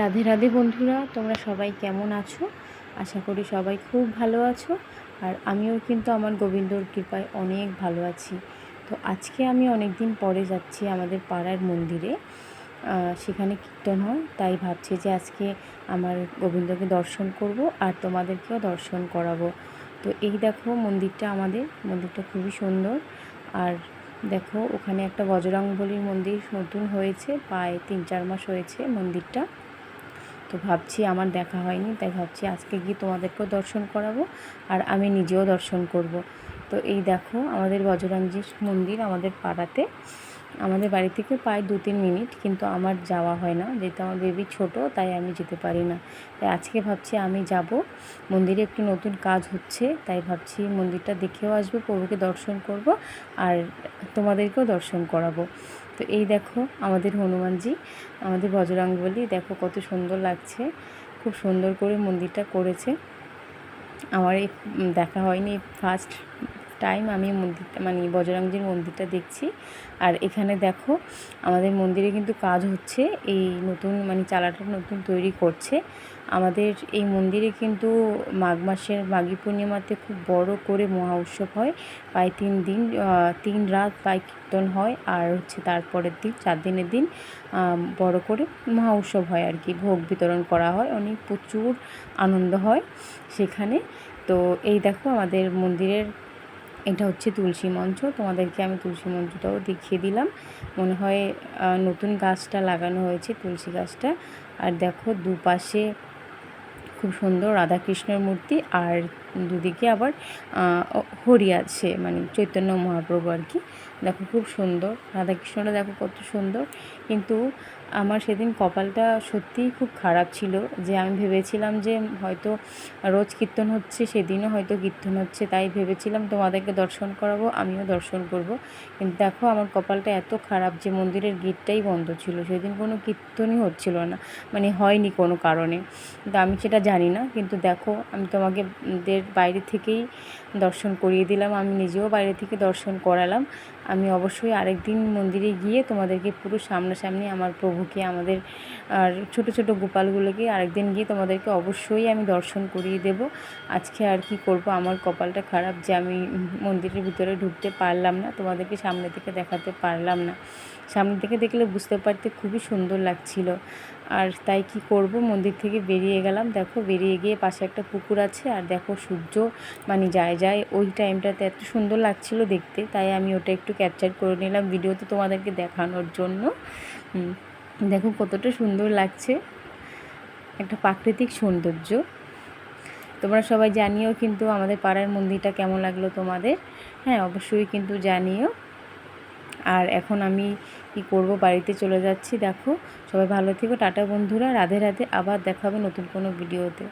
রাধে রাধে বন্ধুরা, তোমরা সবাই কেমন আছো? আশা করি সবাই খুব ভালো আছো, আর আমিও কিন্তু আমার গোবিন্দর কৃপায় অনেক ভালো আছি। তো আজকে আমি অনেক দিন পরে যাচ্ছি আমাদের পাড়ার মন্দিরে সেখানে কীর্তন হয়, তাই ভাবছি যে আজকে আমার গোবিন্দকে দর্শন করব আর তোমাদেরকেও দর্শন করাবো। তো এই দেখো মন্দিরটা আমাদের, মন্দিরটা খুবই সুন্দর। আর দেখো ওখানে একটা বজরংবলির মন্দির নতুন হয়েছে, প্রায় তিন চার মাস হয়েছে মন্দিরটা। তো ভাবছি আমার দেখা হয়নি, তাই ভাবছি আজকে গিয়ে তোমাদেরকেও দর্শন করাবো আর আমি নিজেও দর্শন করব। তো এই দেখো আমাদের বজরংজির মন্দির আমাদের পাড়াতে। আমাদের বাড়ি থেকে প্রায় দু তিন মিনিট, কিন্তু আমার যাওয়া হয় না। যেহেতু আমার বেবি ছোট, তাই আমি যেতে পারি না। তাই আজকে ভাবছি আমি যাব। মন্দিরে একটি নতুন কাজ হচ্ছে, তাই ভাবছি মন্দিরটা দেখেও আসব, প্রভুকে দর্শন করব, আর তোমাদেরকেও দর্শন করাবো। তো এই দেখো আমাদের হনুমানজি, আমাদের বজরাঙ্গবলি দেখো কত সুন্দর লাগছে। খুব সুন্দর করে মন্দিরটা করেছে। আমার এই দেখা হয়নি ফার্স্ট টাইম আমি মন্দিরটা মানে বজরংজির মন্দিরটা দেখছি। আর এখানে দেখো, আমাদের মন্দিরে কিন্তু কাজ হচ্ছে, এই নতুন মানে চালাটা নতুন তৈরি করছে। আমাদের এই মন্দিরে কিন্তু মাঘ মাসের, মাঘী পূর্ণিমাতে খুব বড় করে মহা উৎসব হয়। প্রায় তিন দিন তিন রাত প্রায় কীর্তন হয়, আর হচ্ছে তারপরের দিন, চার দিনের দিন বড় করে মহা উৎসব হয় আর কি। ভোগ বিতরণ করা হয়, অনেক প্রচুর আনন্দ হয় সেখানে। তো এই দেখো, আমাদের মন্দিরের এটা হচ্ছে তুলসী মঞ্চ। তোমাদেরকে আমি তুলসী মঞ্চটাও দেখিয়ে দিলাম। মনে হয় নতুন গাছটা লাগানো হয়েছে তুলসী গাছটা। আর দেখো, দুপাশে খুব সুন্দর রাধাকৃষ্ণের মূর্তি আর দুদিকে আবার হরি আছে মানে চৈতন্য মহাপ্রভু আর কি। দেখো খুব সুন্দর, রাধাকৃষ্ণটা দেখো কত সুন্দর। কিন্তু আমার সেদিন কপালটা সত্যিই খুব খারাপ ছিল যে আমি ভেবেছিলাম যে হয়তো রোজ কীর্তন হচ্ছে, সেদিনও হয়তো কীর্তন হচ্ছে, তাই ভেবেছিলাম তোমাদেরকে দর্শন করাবো, আমিও দর্শন করব। কিন্তু দেখো আমার কপালটা এত খারাপ যে মন্দিরের গেটটাই বন্ধ ছিল, সেদিন কোনো কীর্তনই হচ্ছিল না মানে হয়নি কোনো কারণে। কিন্তু আমি সেটা জানি না, কিন্তু দেখো আমি তোমাকে দের বাইরে থেকেই দর্শন করিয়ে দিলাম। আমি নিজেও বাইরে থেকে দর্শন করালাম। আমি অবশ্যই আরেক দিন মন্দিরে গিয়ে তোমাদেরকে পুরো সামনাসামনি আমার প্রভুকে, আমাদের আর ছোট ছোট গোপালগুলোকে আরেকদিন গিয়ে তোমাদেরকে অবশ্যই আমি দর্শন করিয়ে দেব। আজকে আর কি করব? আমার কপালটা খারাপ যে আমি মন্দিরের ভিতরে ঢুকতে পারলাম না, তোমাদেরকে সামনে থেকে দেখাতে পারলাম না। সামনে থেকে দেখলে বুঝতে পারতে খুবই সুন্দর লাগছিল। আর তাই কি করব? মন্দির থেকে বেরিয়ে গেলাম। দেখো, বেরিয়ে গিয়ে পাশে একটা পুকুর আছে আর দেখো সূর্য মানে যায় যায়। ওই টাইমটাতে এত সুন্দর লাগছিল দেখতে, তাই আমি ওটা একটু ক্যাপচার করে নিলাম ভিডিওতে তোমাদেরকে দেখানোর জন্য। দেখো কতটা সুন্দর লাগছে। একটা প্রাকৃতিক সৌন্দর্য। তোমরা সবাই জানিও কিন্তু আমাদের পাড়ার মন্দিরটা কেমন লাগল তোমাদের? হ্যাঁ অবশ্যই কিন্তু জানিও। আর এখন আমি কি করব? বাড়িতে চলে যাচ্ছি। দেখো, সবাই ভালো থেকো। টাটা বন্ধুরা। রাধে রাধে। আবার দেখাবে নতুন কোনো ভিডিওতে।